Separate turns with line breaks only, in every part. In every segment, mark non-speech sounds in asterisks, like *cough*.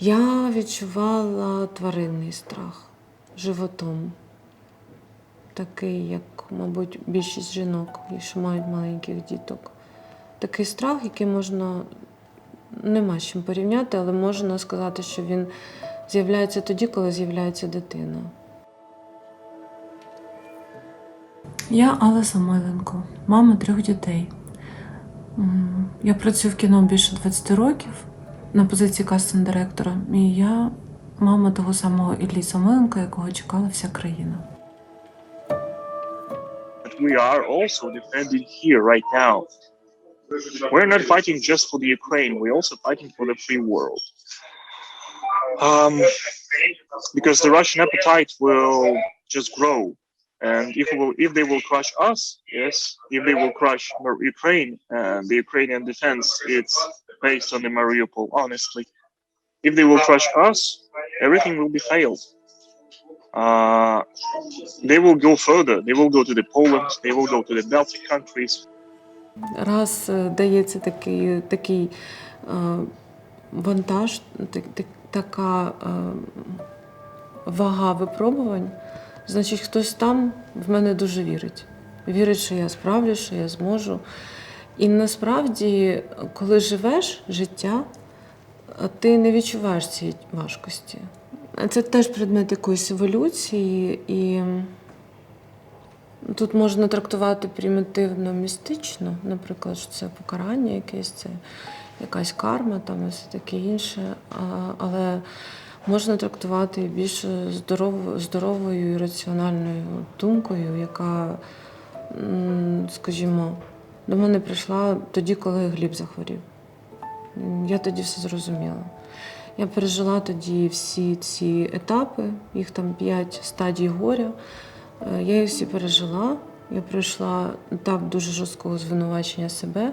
Я відчувала тваринний страх животом. Такий, як, мабуть, більшість жінок, що мають маленьких діток. Такий страх, який можна нема з чим порівняти, але можна сказати, що він з'являється тоді, коли з'являється дитина. Я Алла Самойленко, мама трьох дітей. Я працюю в кіно більше 20 років на позиції кастинг-директора. І я мама того самого Іллі Самойленка, якого чекала вся країна.
But we are also defending here right now. We're not fighting just for the Ukraine, we're also fighting for the free world. Um, because the Russian appetite will just grow. And if, we will, if they will crush us, yes, if they will crush Mar- Ukraine and the Ukrainian defense, it's based on the Mariupol, honestly. If they will crush us, everything will be failed. Uh, they will go further. They will go to the Poland. They will go to the Baltic countries.
Раз е, дається такий, такий е, вантаж, так, так- така е, вага випробувань, значить, хтось там в мене дуже вірить. Вірить, що я справлюсь, що я зможу. І насправді, коли живеш життя, ти не відчуваєш цієї важкості. Це теж предмет якоїсь еволюції, і Тут можна трактувати примітивно містично, наприклад, що це покарання якесь, це якась карма, там і все таке інше. Але можна трактувати більш здоров, здоровою і раціональною думкою, яка, скажімо, до мене прийшла тоді, коли Гліб захворів. Я тоді все зрозуміла. Я пережила тоді всі ці етапи, їх там п'ять стадій горя. Е, Я їх всі пережила. Я пройшла етап дуже жорсткого звинувачення себе,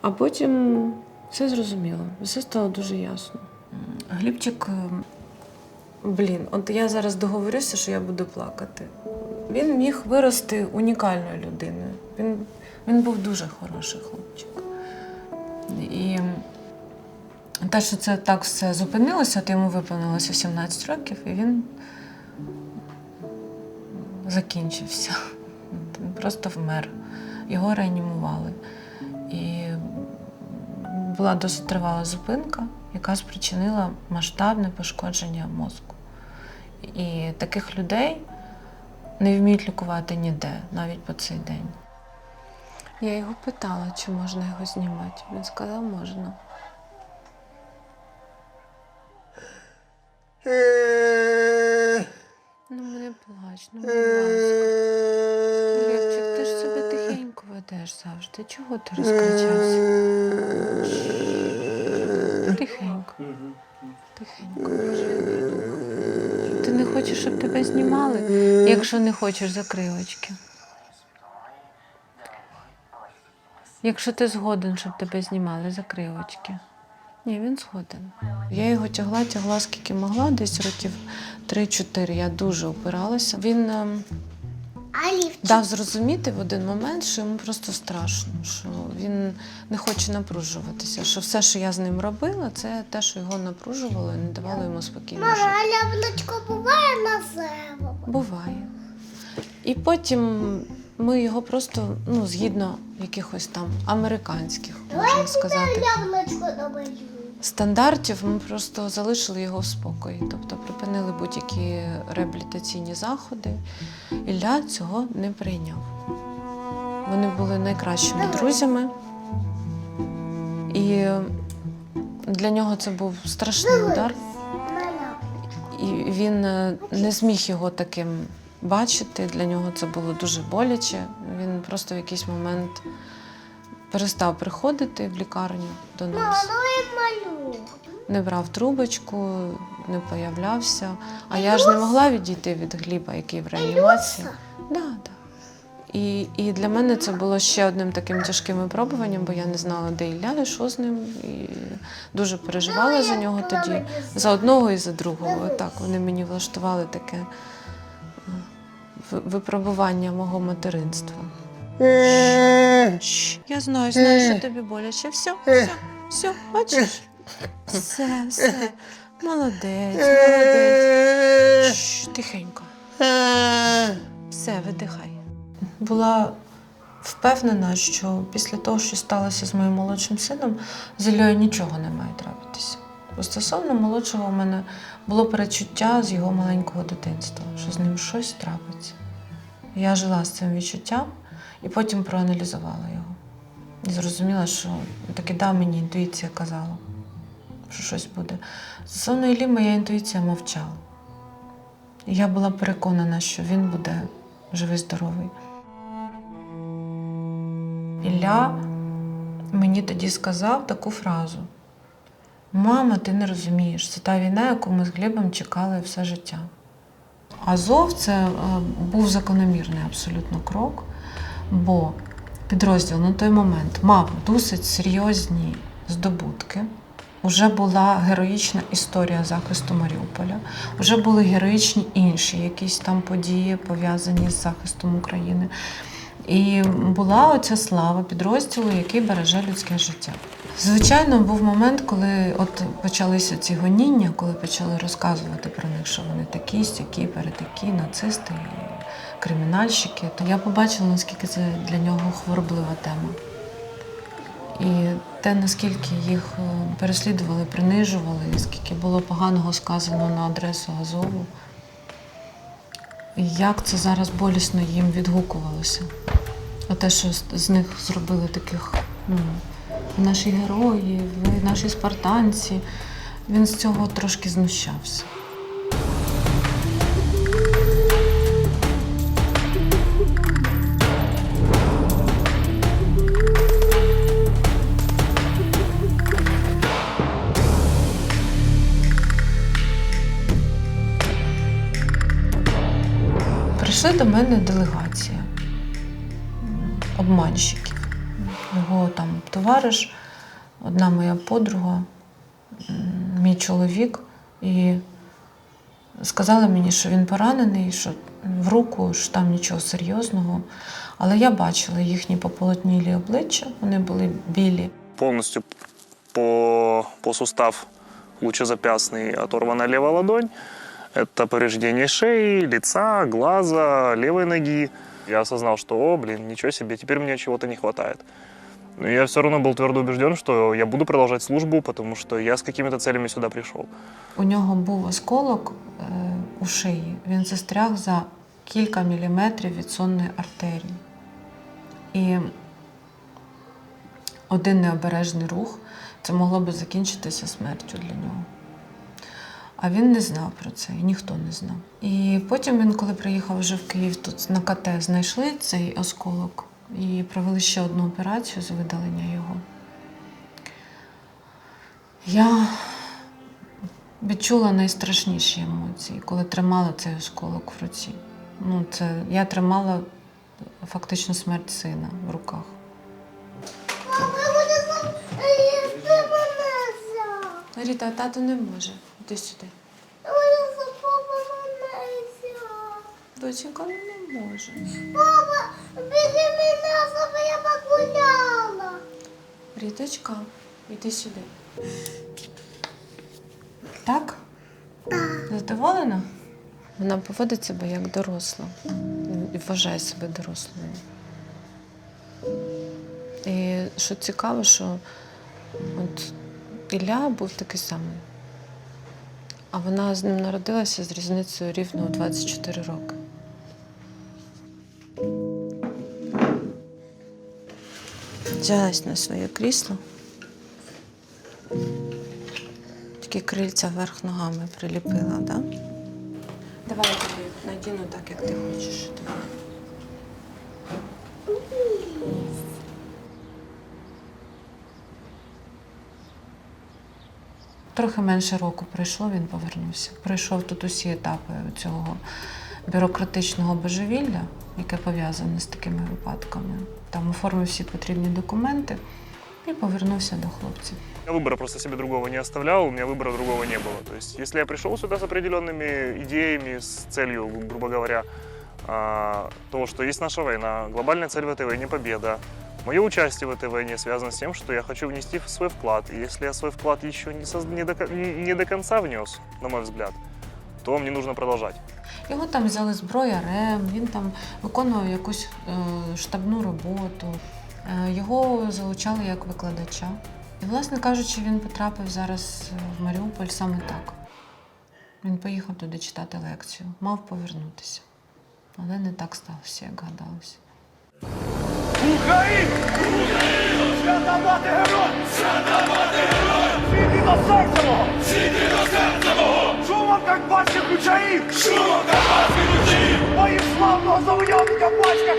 а потім все зрозуміло, все стало дуже ясно. Глібчик, е, блін, от я зараз договорюся, що я буду плакати. Він міг вирости унікальною людиною. Він, він був дуже хороший хлопчик. І те, що це так все зупинилося, от йому виповнилося 17 років, і він закінчився. Він просто вмер. Його реанімували. І була досить тривала зупинка, яка спричинила масштабне пошкодження мозку. І таких людей не вміють лікувати ніде, навіть по цей день. Я його питала, чи можна його знімати. Він сказав, можна. Ну, мене плач, ну, будь ласка. Левчик, ти ж себе тихенько ведеш завжди. Чого ти розкричався? Тихенько. Тихенько. Ти не хочеш, щоб тебе знімали? Якщо не хочеш, закрий Якщо ти згоден, щоб тебе знімали, закрий очки. Ні, він згоден. Я його тягла, тягла скільки могла, десь років 3-4. Я дуже опиралася. Він ем, дав зрозуміти в один момент, що йому просто страшно, що він не хоче напружуватися. Що все, що я з ним робила, це те, що його напружувало і не давало йому спокійно жити.
Мама, а буває на зиму?
Буває. І потім ми його просто, ну, згідно якихось там американських, можна сказати, стандартів, ми просто залишили його в спокої. Тобто припинили будь-які реабілітаційні заходи. Ілля цього не прийняв. Вони були найкращими друзями. І для нього це був страшний удар. І він е, не зміг його таким бачити. Для нього це було дуже боляче. Він просто в якийсь момент перестав приходити в лікарню до нас.
ну.
Не брав трубочку, не появлявся. А я ж не могла відійти від Гліба, який в реанімації. Да, да. І, і для мене це було ще одним таким тяжким випробуванням, бо я не знала, де Ілля, і що з ним. І дуже переживала за нього тоді. За одного і за другого. Так, вони мені влаштували таке випробування мого материнства. Я знаю, знаю, що тобі боляче. Все, все, все, бачиш? Все, все. Молодець, молодець. Шш, тихенько. Все, видихай. Була впевнена, що після того, що сталося з моїм молодшим сином, з Іллею нічого не має трапитися. Бо стосовно молодшого у мене було перечуття з його маленького дитинства, що з ним щось трапиться. Я жила з цим відчуттям і потім проаналізувала його. І зрозуміла, що таки да, мені інтуїція казала, що щось буде. Стосовно Іллі, моя інтуїція мовчала. І я була переконана, що він буде живий, здоровий. Ілля мені тоді сказав таку фразу: Мама, ти не розумієш, це та війна, яку ми з Глебом чекали все життя. Азов це е, був закономірний абсолютно крок, бо підрозділ на той момент мав досить серйозні здобутки. Уже була героїчна історія захисту Маріуполя, вже були героїчні інші якісь там події, пов'язані з захистом України. І була оця слава підрозділу, який береже людське життя. Звичайно, був момент, коли от почалися ці гоніння, коли почали розказувати про них, що вони такі, сякі, перетакі, нацисти, кримінальщики. То я побачила, наскільки це для нього хвороблива тема. І те, наскільки їх е, переслідували, принижували, скільки було поганого сказано на адресу Азову, як це зараз болісно їм відгукувалося. А те, що з них зробили таких, ну, наші герої, ви наші спартанці. Він з цього трошки знущався. Прийшли до мене делегація обманщиків. Його там товариш, одна моя подруга, мій чоловік, і сказали мені, що він поранений, що в руку, що там нічого серйозного. Але я бачила їхні пополотнілі обличчя, вони були білі.
полностью по, по сустав лучезапястный оторвана левая ладонь. Это повреждение шеи, лица, глаза, левой ноги. Я осознал, что, о, блин, ничего себе, теперь мне чего-то не хватает. Но я все равно был твердо убежден, что я буду продолжать службу, потому что я с какими-то целями сюда пришел.
У нього був осколок е, у шиї. Він застряг за кілька міліметрів від сонної артерії. І один необережний рух це могло би закінчитися смертю для нього. А він не знав про це, і ніхто не знав. І потім він, коли приїхав вже в Київ, тут на КТ знайшли цей осколок і провели ще одну операцію з видалення його. Я відчула найстрашніші емоції, коли тримала цей осколок в руці. Ну, це я тримала фактично смерть сина в руках.
Мама, взяв.
Ріта, тато не може. Іди сюди. Доченька ну не може.
Папа, біди мене, щоб я погуляла.
Ріточка, іди сюди. Так? Так. Задоволена? Вона поводить себе як доросла і вважає себе дорослою. І що цікаво, що от Ілля був такий самий. А вона з ним народилася з різницею рівно у 24 роки. Взялась на своє крісло. Тільки крильця вверх ногами приліпила, так? Да? Давай я тобі надіну так, як ти хочеш. Давай. Трохи менше року пройшло, він повернувся. Пройшов тут усі етапи цього бюрократичного божевілля, яке пов'язане з такими випадками. Там оформив всі потрібні документи і повернувся до хлопців.
Я выбора просто себе другого не оставлял, у меня выбора другого не было. То есть, если я пришел сюда с определенными идеями, с целью, грубо говоря, а, того, что есть наша война, глобальная цель в этой войне – победа, Мое участие в этой войне связано с тем, что я хочу внести свой вклад. И если я свой вклад еще не, соз- не, до, не- до конца внес, на мой взгляд, то мне нужно продолжать.
Його там взяли зброярем, він там виконував якусь е, штабну роботу. Е, його залучали як викладача. І, власне кажучи, він потрапив зараз е, в Маріуполь саме так. Він поїхав туди читати лекцію, мав повернутися. Але не так сталося, як гадалося.
Україна! Свята мати герой! Свята мати герой! Світи до серця мого! Світи до серця мого! Шумом карпатських ключаїв! Шумом карпатських ключаїв! Моїм славного завойовника батька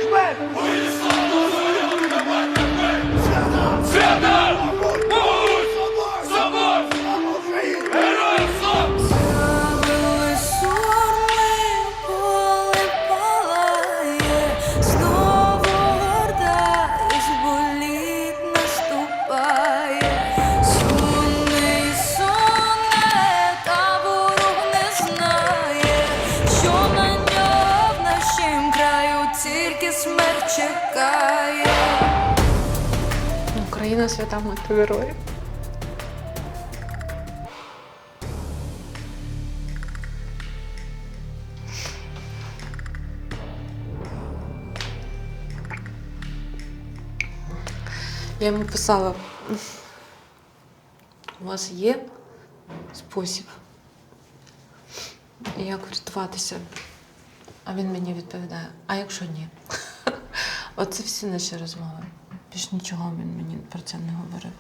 Україна свята мати героїв. Я йому писала, у вас є спосіб, як врятуватися? А він мені відповідає: а якщо ні? Оце всі наші розмови. Більш нічого він мені про це не говорив.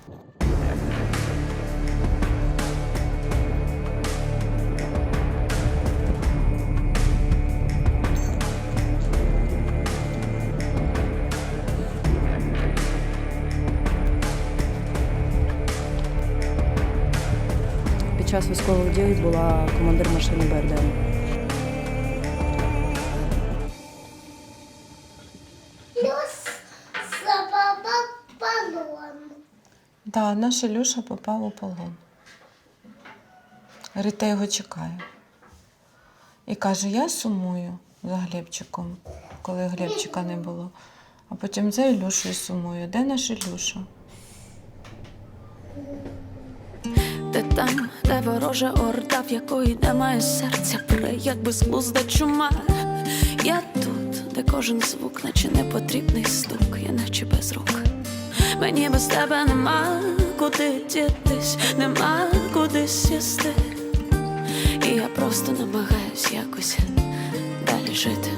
Під час військових дій була командир машини БРДМ.
Да, наш Ілюша попав у полон. Рита його чекає. І каже: я сумую за Глебчиком, коли Глебчика не було. А потім за Ілюшею сумую. Де наш Ілюша?
Ти там, де ворожа орда, в якої немає серця, пре, як безглузда чума. Я тут, де кожен звук, наче непотрібний стук, я наче без рук. Мені без тебе нема куди дітись, нема куди сісти. І я просто намагаюсь якось далі жити.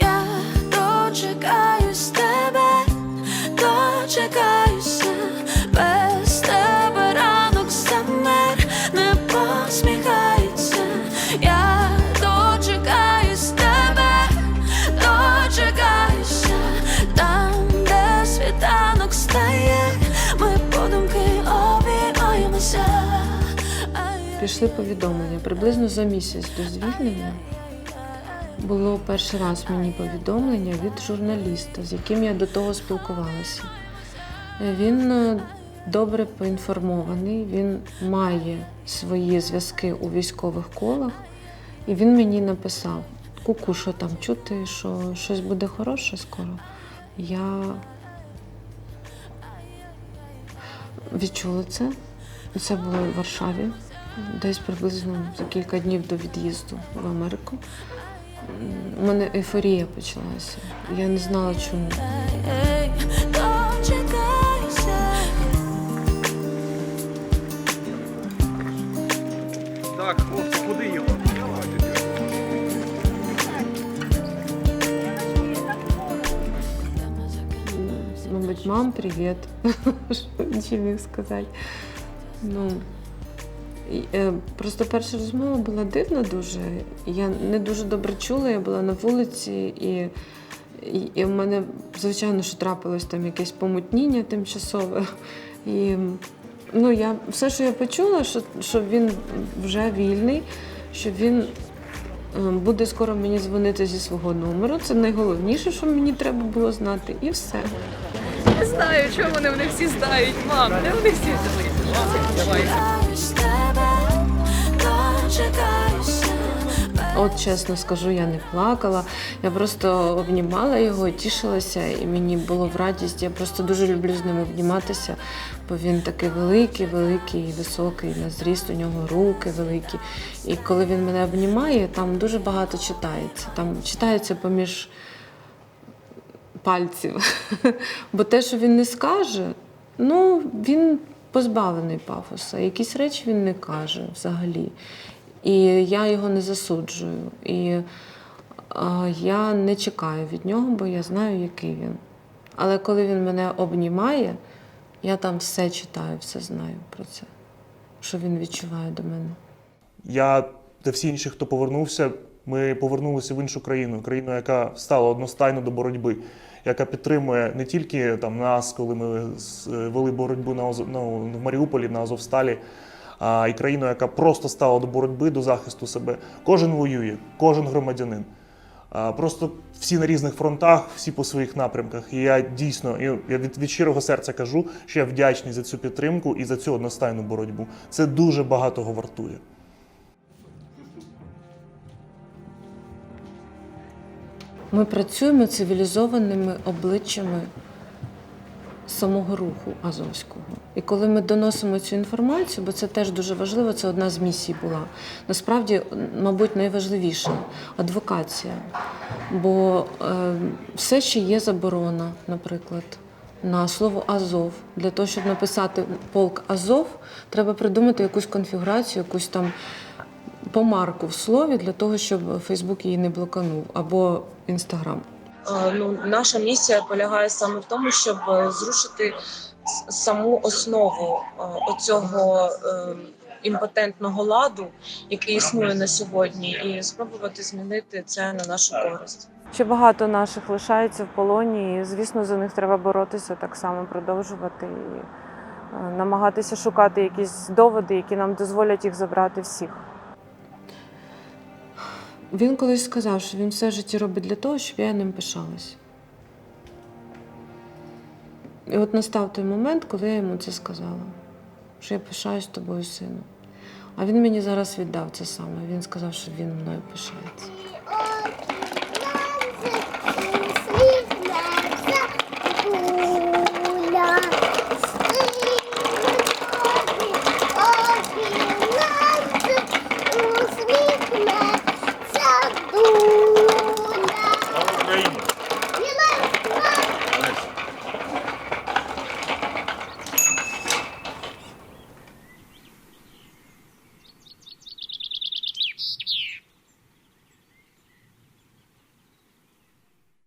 Я дочекаюсь тебе, дочекаюся, я-
повідомлення. Приблизно за місяць до звільнення було перший раз мені повідомлення від журналіста, з яким я до того спілкувалася. Він е, добре поінформований, він має свої зв'язки у військових колах, і він мені написав: Куку, що там чути, що щось буде хороше скоро. Я відчула це. Це було в Варшаві, десь приблизно за кілька днів до від'їзду в Америку. У мене ейфорія почалася. Я не знала чому.
Так, хлопці, куди його?
Мабуть, мам, привіт. *laughs* Що міг сказати. Ну, просто перша розмова була дивна дуже. Я не дуже добре чула, я була на вулиці, і, і, і в мене, звичайно, що трапилось там якесь помутніння тимчасове. І ну, я, все, що я почула, що, що він вже вільний, що він е, буде скоро мені дзвонити зі свого номеру. Це найголовніше, що мені треба було знати, і все.
Не знаю, чому вони вони всі знають, мам. Де вони всі
тебе, дочекаюся.
От чесно скажу, я не плакала. Я просто обнімала його, і тішилася, і мені було в радість. Я просто дуже люблю з ним обніматися, бо він такий великий, великий, високий, на зріст, у нього руки великі. І коли він мене обнімає, там дуже багато читається. Там читається поміж пальців. *laughs* Бо те, що він не скаже, ну він позбавлений пафоса. Якісь речі він не каже взагалі. І я його не засуджую. І я не чекаю від нього, бо я знаю, який він. Але коли він мене обнімає, я там все читаю, все знаю про це, що він відчуває до мене.
Я та всі інші, хто повернувся, ми повернулися в іншу країну, країну, яка стала одностайно до боротьби, яка підтримує не тільки там нас, коли ми вели боротьбу на Оз- ну, в Маріуполі на Азовсталі, а і країну, яка просто стала до боротьби, до захисту себе. Кожен воює, кожен громадянин. Просто всі на різних фронтах, всі по своїх напрямках. І я дійсно я від, від щирого серця кажу, що я вдячний за цю підтримку і за цю одностайну боротьбу. Це дуже багатого вартує.
Ми працюємо цивілізованими обличчями самого руху Азовського. І коли ми доносимо цю інформацію, бо це теж дуже важливо, це одна з місій була. Насправді, мабуть, найважливіша адвокація. Бо е, все ще є заборона, наприклад, на слово Азов. Для того, щоб написати полк Азов, треба придумати якусь конфігурацію, якусь там помарку в слові для того, щоб Фейсбук її не блоканув або Інстаграм.
Ну, наша місія полягає саме в тому, щоб е, зрушити саму основу е, оцього е, імпотентного ладу, який існує на сьогодні, і спробувати змінити це на нашу користь.
Ще багато наших лишається в полоні, і звісно, за них треба боротися так само, продовжувати і е, намагатися шукати якісь доводи, які нам дозволять їх забрати всіх. Він колись сказав, що він все життя робить для того, щоб я ним пишалась. І от настав той момент, коли я йому це сказала, що я пишаюсь тобою, сину. А він мені зараз віддав це саме. Він сказав, що він мною пишається.